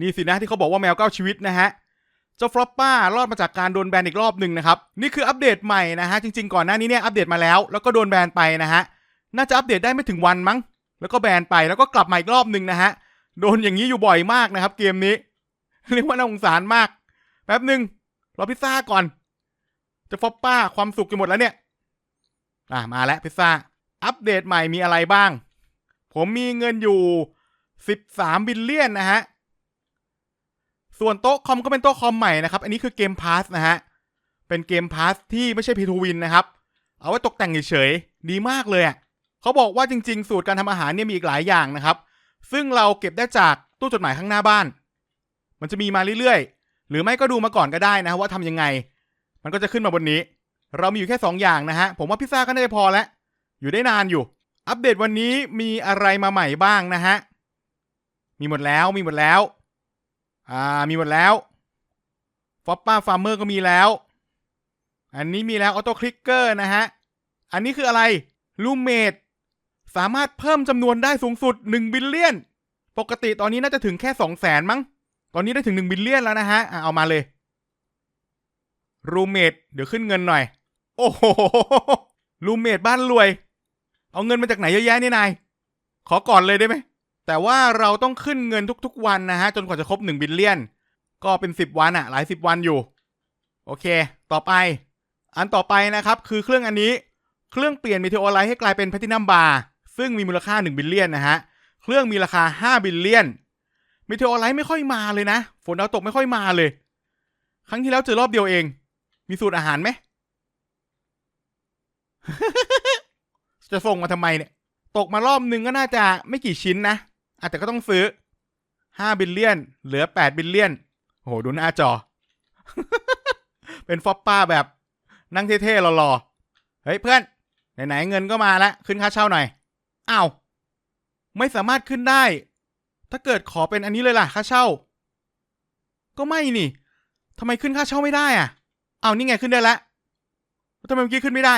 นี่สินะที่เขาบอกว่าแมวเก้าชีวิตนะฮะเจ้าฟลอปป้ารอดมาจากการโดนแบนอีกรอบหนึ่งนะครับ นี่คืออัปเดตใหม่นะฮะ จริงๆ ก่อนหน้านี้เนี่ยอัปเดตมาแล้ว แล้วก็โดนแบนไปนะฮะ น่าจะอัปเดตได้ไม่ถึงวันมั้ง แล้วก็แบนไปแล้วก็กลับมาอีกรอบหนึ่งนะฮะ โดนอย่างนี้อยู่บ่อยมากนะครับ เกมนี้ เรียกว่าน่าสงสารมาก แป๊บหนึ่งรอพิซซ่าก่อนจะฟลอปป้าความสุขจะหมดแล้วเนี่ย อะมาแล้วพิซซ่า อัปเดตใหม่มีอะไรบ้าง ผมมีเงินอยู่ 13บิลเลียนนะฮะ ส่วนโต๊ะคอมก็เป็นโต๊ะคอมใหม่นะครับ อันนี้คือเกมพาสนะฮะ เป็นเกมพาสที่ไม่ใช่พีทูวินนะครับ เอาไว้ตกแต่งเฉยๆ ดีมากเลยอะเขาบอกว่าจริง ๆ สูตรการทำอาหารเนี่ยมีอีกหลายอย่างนะครับ ซึ่งเราเก็บได้จากตู้จดหมายข้างหน้าบ้าน มันจะมีมาเรื่อยๆ หรือไม่ก็ดูมาก่อนก็ได้นะว่าทำยังไง มันก็จะขึ้นมาบนนี้ เรามีอยู่แค่สองอย่างนะฮะ ผมว่าพิซซ่าก็น่าจะพอแล้ว อยู่ได้นานอยู่ อัปเดตวันนี้มีอะไรมาใหม่บ้างนะฮะ มีหมดแล้ว มีหมดแล้ว อ่ามีหมดแล้วฟอปป้าฟาร์มเมอร์ก็มีแล้ว อันนี้มีแล้วออโต้คลิกเกอร์นะฮะ อันนี้คืออะไรลูเมดสามารถเพิ่มจำนวนได้สูงสุด1บิลเลียน ปกติตอนนี้น่าจะถึงแค่ 2 0 0แสนมั้ง ตอนนี้ได้ถึง 1บิลเลียนแล้วนะฮะอะเอามาเลยรูเมดเดี๋ยวขึ้นเงินหน่อย โอ้โหรูเมดบ้านรวย เอาเงินมาจากไหนเยอะแยะนี่นาย ขอก่อนเลยได้ไหม แต่ว่าเราต้องขึ้นเงินทุกๆวันนะฮะ จนกว่าจะครบ1บิลเลียน ก็เป็น 10 วันอะหลาย 10 วันอยู่ โอเค ต่อไป อันต่อไปนะครับ คือเครื่องอันนี้ เครื่องเปลี่ยนเมเทโอไลท์ให้กลายเป็นแพทินัมบาร์ซึ่งมีมูลค่า 1 บิลเลียนนะฮะ เครื่องมีราคา 5 บิลเลียนเมเทโอไลท์ไม่ค่อยมาเลยนะ ฝนดาวตกไม่ค่อยมาเลย ครั้งที่แล้วเจอรอบเดียวเอง มีสูตรอาหารไหม จะส่งมาทำไมเนี่ย ตกมารอบนึงก็น่าจะไม่กี่ชิ้นนะ อะแต่ก็ต้องซื้อ5บิลเลียนเหลือ8บิลเลียนโอ้โหดูหน้าจอ เป็นฟอปป้าแบบนั่งเท่ๆหล่อๆเฮ้ยเพื่อน ไหนๆเงินก็มาแล้วขึ้นค่าเช่าหน่อยอ้าวไม่สามารถขึ้นได้ ถ้าเกิดขอเป็นอันนี้เลยล่ะค่าเช่า ก็ไม่นี่ทำไมขึ้นค่าเช่าไม่ได้อะอ้าวนี่ไงขึ้นได้แล้วทำไมเมื่อกี้ขึ้นไม่ได้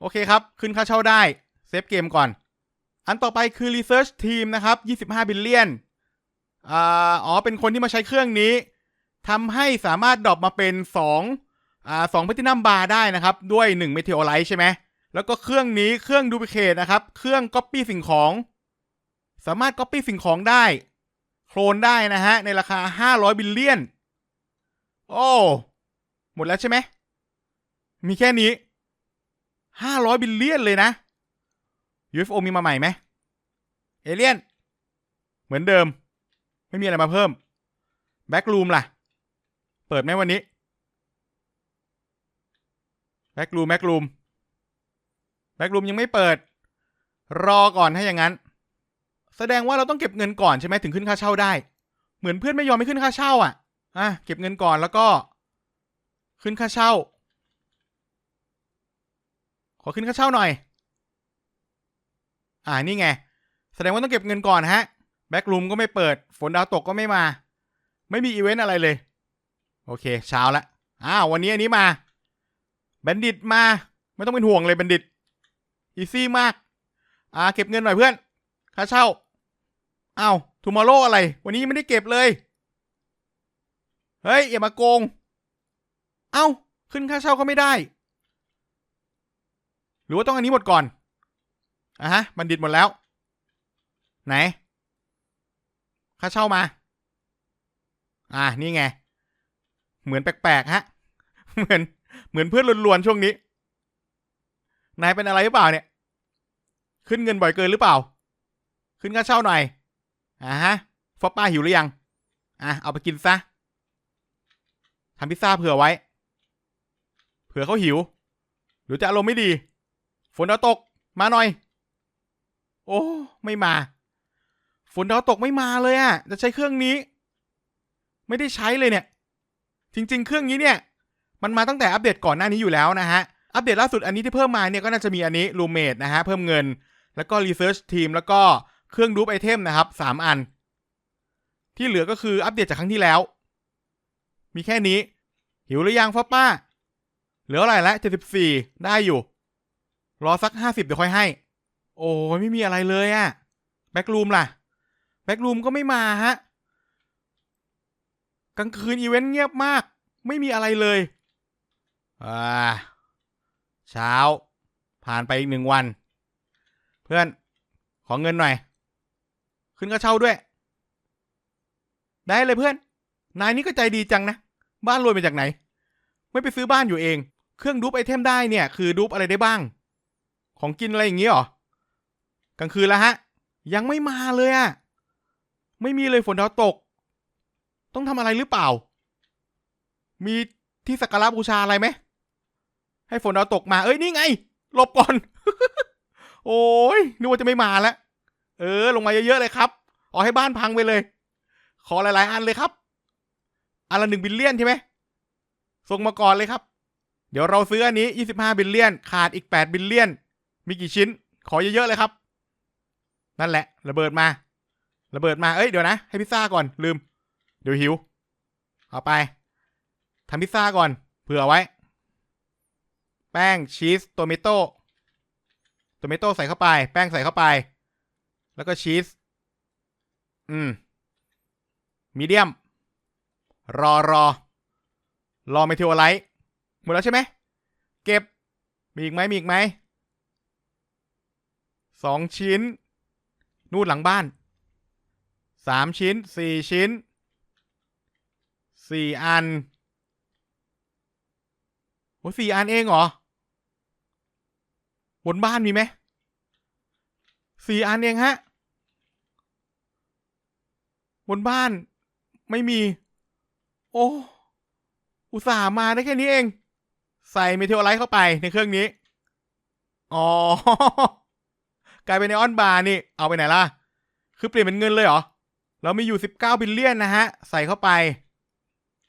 โอเคครับ ขึ้นค่าเช่าได้ เซฟเกมก่อน อันต่อไปคือ Research Team นะครับ 25 บิลเลียนอ๋อ เป็นคนที่มาใช้เครื่องนี้ทำให้สามารถดรอปมาเป็น 2อ่า2 Platinum Bar ได้นะครับ ด้วย1 Meteorite ใช่ไหม แล้วก็เครื่องนี้เครื่อง Duplicate นะครับ เครื่อง Copy สิ่งของ สามารถ Copy สิ่งของได้ โคลนได้นะฮะ ในราคา 500 บิลเลียน โอ้ หมดแล้วใช่ไหม มีแค่นี้ 500 บิลเลียนเลยนะ UFO มีมาใหม่ไหมเอเลียน เหมือนเดิม ไม่มีอะไรมาเพิ่มแบ็กรูมล่ะ เปิดไหมวันนี้แบ็กรูมแบ็กรูมแบ็กรูมยังไม่เปิด รอก่อนถ้าอย่างนั้น แสดงว่าเราต้องเก็บเงินก่อนใช่ไหมถึงขึ้นค่าเช่าได้ เหมือนเพื่อนไม่ยอมให้ขึ้นค่าเช่า อะอะเก็บเงินก่อนแล้วก็ ขึ้นค่าเช่า ขอขึ้นค่าเช่าหน่อย อ่านี่ไง แสดงว่าต้องเก็บเงินก่อนฮะ แบ็กรูมก็ไม่เปิด ฝนดาวตกก็ไม่มา ไม่มีอีเวนต์อะไรเลย โอเค เช้าละอ้าววันนี้อันนี้มา บัณฑิตมา ไม่ต้องเป็นห่วงเลยบัณฑิต อีซี่มาก อ่า เก็บเงินหน่อยเพื่อน ค่าเช่า อ้าวทูมอร์โลอะไร วันนี้ไม่ได้เก็บเลย เฮ้ย อย่ามาโกง เอ้า ขึ้นค่าเช่าก็ไม่ได้ หรือว่าต้องอันนี้หมดก่อน อะฮะ บัณฑิตหมดแล้ว ไหน ค่าเช่ามา อ่า นี่ไง เหมือนแปลกๆฮะ เหมือน เหมือนเพื่อนลวนๆช่วงนี้ นายเป็นอะไรหรือเปล่าเนี่ย ขึ้นเงินบ่อยเกินหรือเปล่า ขึ้นค่าเช่าหน่อย อ่าฮะ ฟอปป้าหิวหรือยัง อะ เอาไปกินซะทำพิซซ่าเผื่อไว้ เผื่อเขาหิว หรือจะอารมณ์ไม่ดี ฝนดาวตก มาหน่อย โอ้ ไม่มา ฝนดาวตกไม่มาเลยอะจะใช้เครื่องนี้ ไม่ได้ใช้เลยเนี่ย จริง ๆ เครื่องนี้เนี่ย มันมาตั้งแต่อัปเดตก่อนหน้านี้อยู่แล้วนะฮะ อัปเดตล่าสุดอันนี้ที่เพิ่มมาเนี่ยก็น่าจะมีอันนี้รูเมดนะฮะ เพิ่มเงิน แล้วก็ Research Team แล้วก็เครื่องดูปไอเทมนะครับสามอัน ที่เหลือก็คืออัปเดตจากครั้งที่แล้ว มีแค่นี้ หิวหรือยังฟ้าป้า เหลืออะไรละเจ็ดสิบสี่ได้อยู่ รอสักห้าสิบเดี๋ยวค่อยให้ โอ้ยไม่มีอะไรเลยอะแบ็กรูมล่ะ แบ็กรูมก็ไม่มาฮะ กลางคืนอีเวนต์เงียบมาก ไม่มีอะไรเลย อ่า เช้า ผ่านไปอีกหนึ่งวัน เพื่อน ขอเงินหน่อย ขึ้นค่าเช่าด้วย ได้เลยเพื่อน นายนี่ก็ใจดีจังนะ บ้านรวยมาจากไหน ไม่ไปซื้อบ้านอยู่เอง เครื่องดูปไอเทมได้เนี่ย คือดูปอะไรได้บ้าง ของกินอะไรอย่างงี้หรอ กลางคืนแล้วฮะ ยังไม่มาเลยอะไม่มีเลยฝนดาวตก ต้องทำอะไรหรือเปล่า มีที่สักการะบูชาอะไรไหม ให้ฝนดาวตกมา เอ้ยนี่ไงหลบก่อน โอ้ยนึกว่าจะไม่มาแล้วเออ ลงมาเยอะๆเลยครับเอาให้บ้านพังไปเลย ขอหลายๆอันเลยครับ อันละหนึ่งบิลเลียนใช่ไหมส่งมาก่อนเลยครับ เดี๋ยวเราซื้ออันนี้ยี่สิบห้าบิลเลียน ขาดอีกแปดบิลเลียน มีกี่ชิ้น ขอเยอะๆเลยครับ นั่นแหละ ระเบิดมา ระเบิดมา เอ้ยเดี๋ยวนะ ให้พิซซ่าก่อนลืม เดี๋ยวหิว เอาไปทำพิซซ่าก่อน เผื่อไว้ แป้งชีสโตเมโต้โตเมโต้ใส่เข้าไป แป้งใส่เข้าไป แล้วก็ชีส อืม มีเดียม รอรอ รอเมทิโอไลท์หมดแล้วใช่ไหม เก็บ มีอีกไหมมีอีกไหม สองชิ้น นู่นหลังบ้านสามชิ้นสี่ชิ้นสี่อันโอ้สี่อันเองเหรอ บนบ้านมีไหมสี่อันเองฮะ บนบ้านไม่มี โอ้ อุตส่าห์มาได้แค่นี้เอง ใส่เมเทโอไลท์เข้าไปในเครื่องนี้ อ๋อ กลายเป็นไอออนบาร์นี่เอาไปไหนล่ะ คือเปลี่ยนเป็นเงินเลยเหรอ เรามีอยู่ 19 บิลเลียนนะฮะ ใส่เข้าไป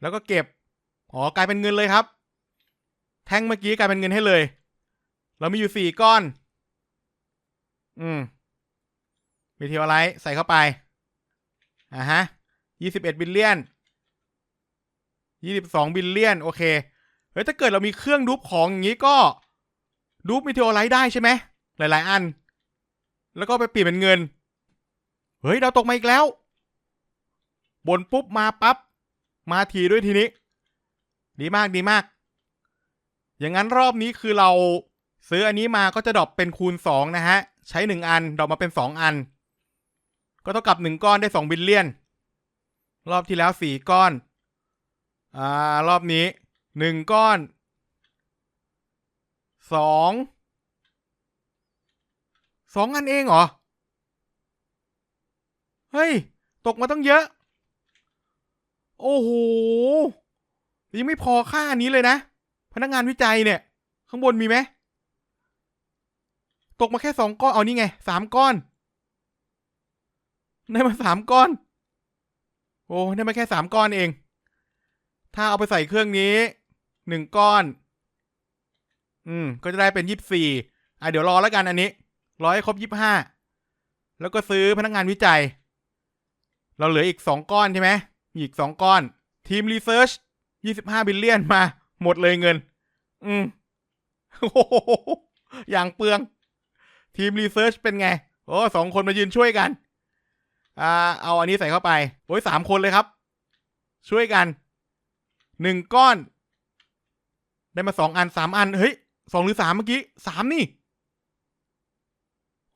แล้วก็เก็บ อ๋อ กลายเป็นเงินเลยครับ แท่งเมื่อกี้กลายเป็นเงินให้เลย เรามีอยู่สี่ก้อน อืมมีเทวไลท์ใส่เข้าไป อ่าฮะยี่สิบเอ็ดบิลเลียนยี่สิบสองบิลเลียนโอเค เฮ้ย ถ้าเกิดเรามีเครื่องดูปของอย่างนี้ก็ ดูปมีเทวไลท์ได้ใช่ไหม หลาย ๆ อัน แล้วก็ไปเปลี่ยนเป็นเงิน เฮ้ย เราตกมาอีกแล้ว บนปุ๊บมาปับ๊บ มาทีด้วยทีนี้ ดีมากดีมาก อย่างนั้นรอบนี้คือเราซื้ออันนี้มาก็จะดรอปเป็นคูณ 2 นะฮะ ใช้ 1 อันดรอปมาเป็น 2 อัน ก็เท่ากับ 1 ก้อนได้ 2 บิลเลียน รอบที่แล้ว 4 ก้อน อ่า รอบนี้ 1 ก้อน 2 2อันเองเหรอ เฮ้ย ตกมาต้องเยอะ โอ้โห ยังไม่พอค่าอันนี้เลยนะ พนักงานวิจัยเนี่ย ข้างบนมีไหม ตกมาแค่สองก้อน เอานี่ไงสามก้อน ได้มาสามก้อน โอ้ได้มาแค่สามก้อนเอง ถ้าเอาไปใส่เครื่องนี้หนึ่งก้อน อืม ก็จะได้เป็นยี่สิบสี่อะเดี๋ยวรอแล้วกันอันนี้ รอให้ครบยี่ห้าแล้วก็ซื้อพนักงานวิจัย เราเหลืออีกสองก้อนใช่ไหมอีกสองก้อน ทีมรีเสิร์ชยี่สิบห้าบิลเลียนมา หมดเลยเงิน อืมโอ้โหอย่างเปลือง ทีมรีเสิร์ชเป็นไง โอ้สองคนมายืนช่วยกัน อ่า เอาอันนี้ใส่เข้าไป โอ้ยสามคนเลยครับ ช่วยกันหนึ่งก้อน ได้มาสองอันสามอัน เฮ้ยสองหรือสามเมื่อกี้สามนี่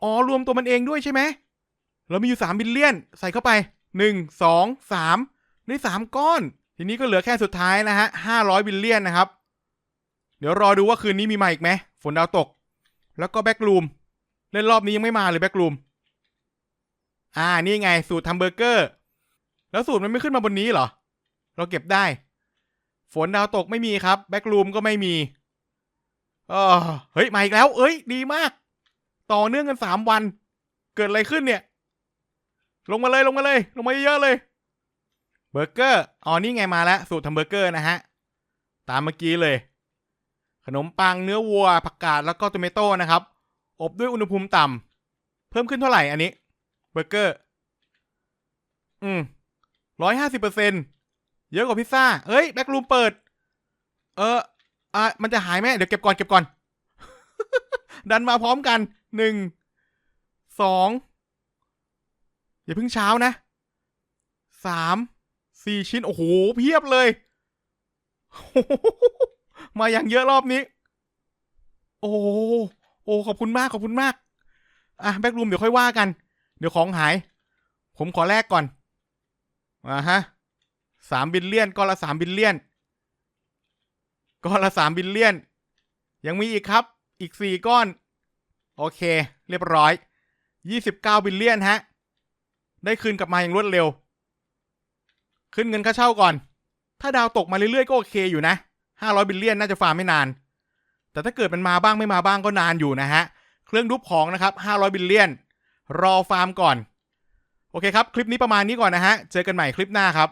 อ๋อ รวมตัวมันเองด้วยใช่ไหม เรามีอยู่สามบิลเลียน ใส่เข้าไปหนึ่งสองสามได้สามก้อน ทีนี้ก็เหลือแค่สุดท้ายนะฮะห้าร้อยบิลเลียนนะครับ เดี๋ยวรอดูว่าคืนนี้มีมาอีกไหมฝนดาวตก แล้วก็แบ็กลูมเล่นรอบนี้ยังไม่มาเลยแบ็กลูมอ่า นี่ไงสูตรทำเบอร์เกอร์ แล้วสูตรมันไม่ขึ้นมาบนนี้เหรอ เราเก็บได้ ฝนดาวตกไม่มีครับ แบ็กลูมก็ไม่มีเออเฮ้ย มาอีกแล้ว เอ้ย ดีมาก ต่อเนื่องกันสามวัน เกิดอะไรขึ้นเนี่ย ลงมาเลยลงมาเลย ลงมาเยอะเลย เบอร์เกอร์ อ๋อนี่ไงมาแล้ว สูตรทำเบอร์เกอร์นะฮะ ตามเมื่อกี้เลย ขนมปังเนื้อวัว ผักกาดแล้วก็ตเมโต้นะครับ อบด้วยอุณหภูมิต่ำเพิ่มขึ้นเท่าไหร่อันนี้ เบอร์เกอร์ อืมร้อยห้าสิบเปอร์เซ็นเยอะกว่าพิซซ่า เฮ้ย แบ็กรูมเปิด เอออะมันจะหายไหมเดี๋ยวเก็บก่อนเก็บก่อน ดันมาพร้อมกัน หนึ่งสองอย่าเพิ่งเช้านะสามสี่ชิ้น โอ้โห เพียบเลย มาอย่างเยอะรอบนี้ โอ้โอ้ขอบคุณมาก ขอบคุณมาก อะ แบ็กรูมเดี๋ยวค่อยว่ากัน เดี๋ยวของหาย ผมขอแลกก่อนอ่าฮะสามบิลเลียนก้อนละสามบิลเลียนก้อนละสามบิลเลียน ยังมีอีกครับ อีกสี่ก้อน โอเค เรียบร้อยยี่สิบเก้าบิลเลียนฮะ ได้คืนกลับมาอย่างรวดเร็ว ขึ้นเงินค่าเช่าก่อน ถ้าดาวตกมาเรื่อยๆ ก็โอเคอยู่นะห้าร้อยบิลเลียนน่าจะฟาร์มไม่นาน แต่ถ้าเกิดมันมาบ้างไม่มาบ้างก็นานอยู่นะฮะ เครื่องดุบของนะครับห้าร้อยบิลเลียน รอฟาร์มก่อน โอเคครับ คลิปนี้ประมาณนี้ก่อนนะฮะ เจอกันใหม่คลิปหน้าครับ